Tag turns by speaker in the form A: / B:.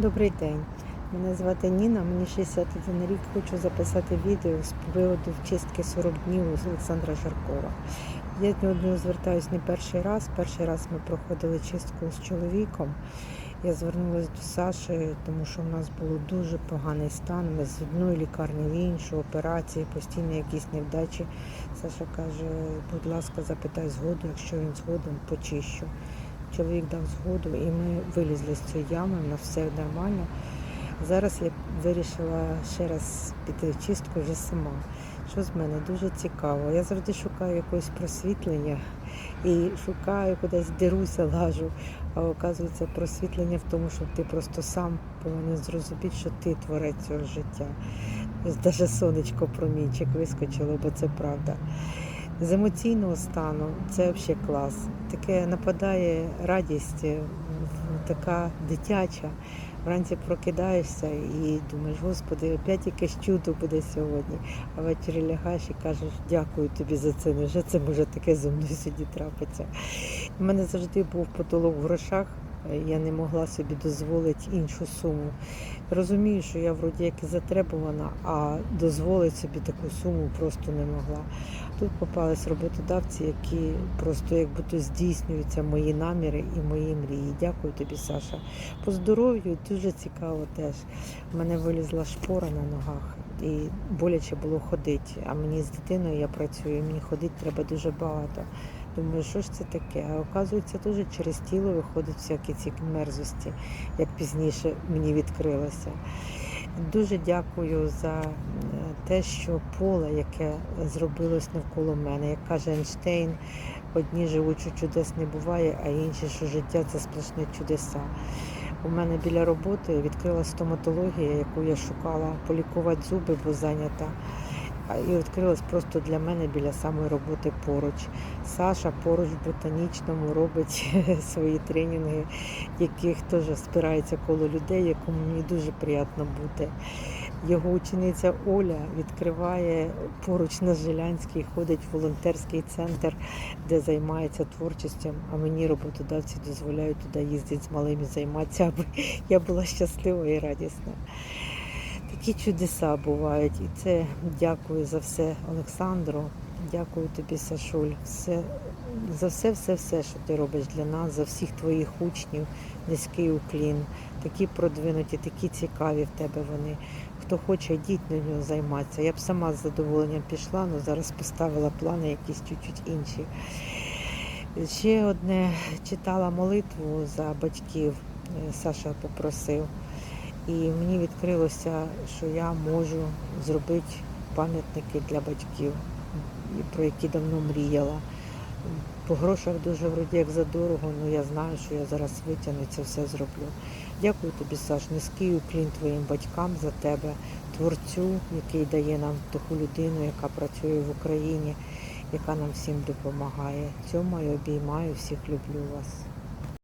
A: Добрий день. Мене звати Ніна, мені 61 рік. Хочу записати відео з приводу чистки 40 днів з Олександра Жаркова. Я до нього звертаюся не перший раз. Перший раз ми проходили чистку з чоловіком. Я звернулася до Саші, тому що в нас було дуже поганий стан. Ми з одної лікарні в іншу, операції, постійно якісь невдачі. Саша каже, будь ласка, запитай згоду, якщо він згоден, почищу. Чоловік дав згоду, і ми вилізли з цієї ями, у нас все нормально. Зараз я вирішила ще раз піти чистку вже сама. Що з мене дуже цікаво. Я завжди шукаю якогось просвітлення і шукаю кудись деруся, лажу. А оказується просвітлення в тому, що ти просто сам повинен зрозуміти, що ти творець цього життя. Навіть сонечко промінчик вискочило, бо це правда. З емоційного стану це взагалі клас. Таке нападає радість, е, така дитяча. Вранці прокидаєшся і думаєш, господи, опять якесь чудо буде сьогодні. А ввечері лягаєш і кажеш, дякую тобі за це. Невже це може таке зо мною сьогодні трапиться? У мене завжди був потолок в грошах. Я не могла собі дозволити іншу суму. Розумію, що я вроді як і затребувана, а дозволити собі таку суму просто не могла. Тут попались роботодавці, які просто як будто здійснюються мої наміри і мої мрії. Дякую тобі, Саша. По здоров'ю дуже цікаво теж. У мене вилізла шпора на ногах і боляче було ходити. А мені з дитиною я працюю, мені ходити треба дуже багато. Думаю, що ж це таке? А оказується, теж через тіло виходять всякі ці мерзості, як пізніше мені відкрилося. Дуже дякую за е, те, що поле, яке зробилось навколо мене. Як каже Ейнштейн, одні живуть, що чудес не буває, а інші, що життя це сплошне чудеса. У мене біля роботи відкрилася стоматологія, яку я шукала полікувати зуби, бо зайнята. І відкрилась просто для мене біля самої роботи поруч. Саша поруч в ботанічному робить свої тренінги, яких теж спирається коло людей, якому мені дуже приємно бути. Його учениця Оля відкриває поруч на Жилянській, ходить в волонтерський центр, де займається творчістю. А мені роботодавці дозволяють туди їздити з малими займатися, аби я була щаслива і радісна. Такі чудеса бувають. І це дякую за все, Олександру. Дякую тобі, Сашуль. Все, за все, все, все, що ти робиш для нас, за всіх твоїх учнів, низький уклін, такі продвинуті, такі цікаві в тебе вони. Хто хоче, йдіть на нього займатися. Я б сама з задоволенням пішла, але зараз поставила плани якісь чуть-чуть інші. Ще одне читала молитву за батьків. е, Саша попросив. І мені відкрилося, що я можу зробити пам'ятники для батьків, про які давно мріяла. По грошах дуже вроді як задорого, але я знаю, що я зараз витягну це все зроблю. Дякую тобі, Саш, низький уклін твоїм батькам за тебе, творцю, який дає нам таку людину, яка працює в Україні, яка нам всім допомагає. Цьому я обіймаю, всіх люблю вас.